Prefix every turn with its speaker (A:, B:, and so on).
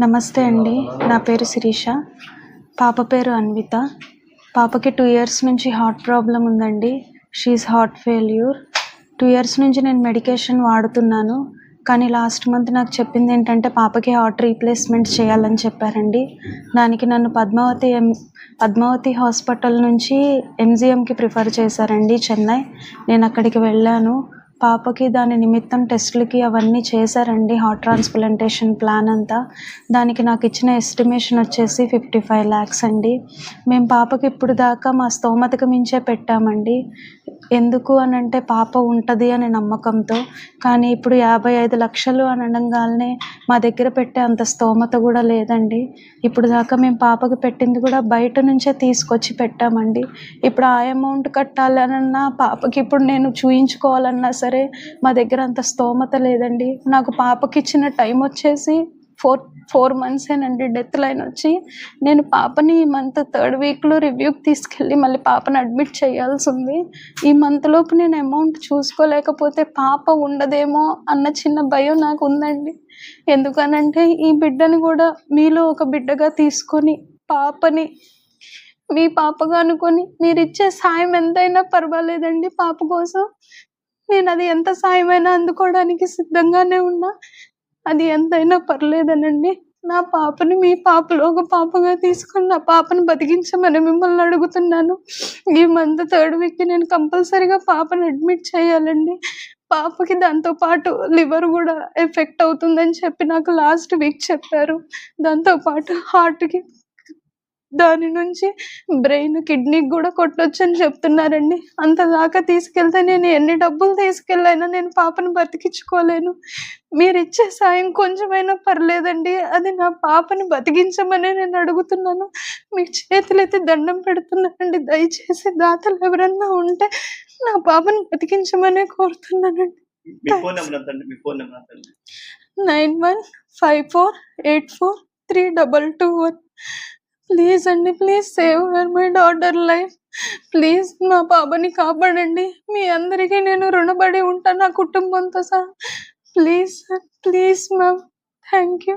A: నమస్తే అండి. నా పేరు శిరీష. పాప పేరు అన్విత. పాపకి టూ ఇయర్స్ నుంచి హార్ట్ ప్రాబ్లం ఉందండి. She heart failure two years నుంచి నేను మెడికేషన్ వాడుతున్నాను. కానీ లాస్ట్ మంత్ నాకు చెప్పింది ఏంటంటే పాపకి హార్ట్ రీప్లేస్మెంట్ చేయాలని చెప్పారండి. దానికి నన్ను పద్మావతి ఎం పద్మావతి హాస్పిటల్ నుంచి ఎంజిఎంకి ప్రిఫర్ చేశారండి చెన్నై. నేను అక్కడికి వెళ్ళాను. పాపకి దాని నిమిత్తం టెస్టులకి అవన్నీ చేశారండి. హార్ట్ ట్రాన్స్ప్లాంటేషన్ ప్లాన్ అంతా. దానికి నాకు ఇచ్చిన ఎస్టిమేషన్ వచ్చేసి ఫిఫ్టీ ఫైవ్ ల్యాక్స్ అండి. మేము పాపకి ఇప్పుడు దాకా మా స్తోమతకు మించే పెట్టామండి. ఎందుకు అని అంటే పాప ఉంటుంది అనే నమ్మకంతో. కానీ ఇప్పుడు యాభై ఐదు లక్షలు అని అనగానే మా దగ్గర పెట్టే అంత స్తోమత కూడా లేదండి. ఇప్పుడు దాకా మేము పాపకి పెట్టింది కూడా బయట నుంచే తీసుకొచ్చి పెట్టామండి. ఇప్పుడు ఆ అమౌంట్ కట్టాలన్నా పాపకి ఇప్పుడు నేను చూయించుకోవాలన్నా సరే మా దగ్గర అంత స్తోమత లేదండి. నాకు పాపకి ఇచ్చిన టైం వచ్చేసి ఫోర్ ఫోర్ మంత్స్ ఏనండి డెత్ లైన్ వచ్చి. నేను పాపని ఈ మంత్ థర్డ్ వీక్లో రివ్యూకి తీసుకెళ్ళి మళ్ళీ పాపని అడ్మిట్ చేయాల్సి ఉంది ఈ మంత్ లోపు నేను అమౌంట్ చూసుకోలేకపోతే పాప ఉండదేమో అన్న చిన్న భయం నాకు ఉందండి. ఎందుకనంటే ఈ బిడ్డని కూడా మీలో ఒక బిడ్డగా తీసుకొని పాపని మీ పాపగా అనుకొని మీరు ఇచ్చే సాయం ఎంతైనా పర్వాలేదండి పాప కోసం. నేను అది ఎంత సాయమైనా అందుకోవడానికి సిద్ధంగానే ఉన్నా. అది ఎంతైనా పర్లేదనండి. నా పాపని మీ పాపలో ఒక పాపగా తీసుకుని నా పాపను బతికించమని మిమ్మల్ని అడుగుతున్నాను. ఈ మంత్ థర్డ్ వీక్కి నేను కంపల్సరీగా పాపను అడ్మిట్ చేయాలండి. పాపకి దాంతో పాటు లివర్ కూడా ఎఫెక్ట్ అవుతుందని చెప్పి నాకు లాస్ట్ వీక్ చెప్పారు. దాంతో పాటు హార్ట్కి దాని నుంచి బ్రెయిన్ కిడ్నీకి కూడా కొట్టొచ్చు అని చెప్తున్నారండి. అంత దాకా తీసుకెళ్తే నేను ఎన్ని డబ్బులు తీసుకెళ్ళైనా నేను పాపను బతికించుకోలేను. మీరు ఇచ్చే సాయం కొంచెమైనా పర్లేదండి. అది నా పాపని బతికించమని నేను అడుగుతున్నాను. మీ చేతులైతే దండం పెడుతున్నానండి. దయచేసి దాతలు ఎవరన్నా ఉంటే నా పాపని బతికించమనే కోరుతున్నానండి. Nine one five four eight four three double two one. Please అండి please save her my daughter life please మా పాపని కాపాడండి. మీ అందరికీ నేను రుణపడి ఉంటాను నా కుటుంబంతో సహా. Please sir please ma'am thank you